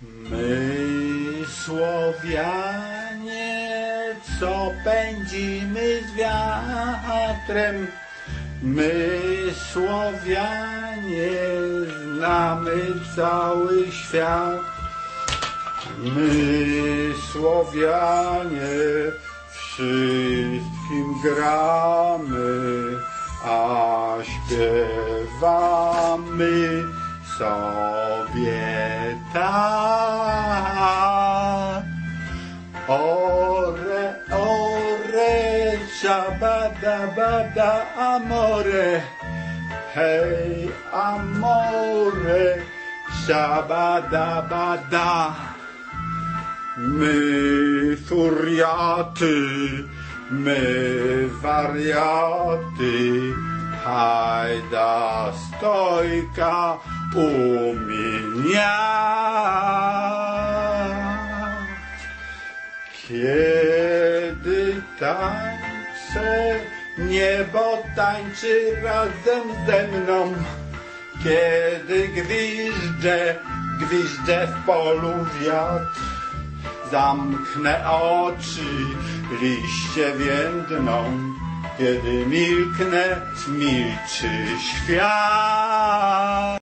My Słowianie, co pędzimy z wiatrem, my Słowianie znamy cały świat. My Słowianie wszystkim gramy, a śpiewamy sobie Ah, ore, ore, shabada, bada, amore. Hey, amore, shabada, bada Me thuriati, me variati hajda stojka u mnie. Kiedy tańczę, niebo tańczy razem ze mną. Kiedy gwiżdżę, gwiżdżę w polu wiatr. Zamknę oczy, liście więdną. Kiedy milknę, milczy świat.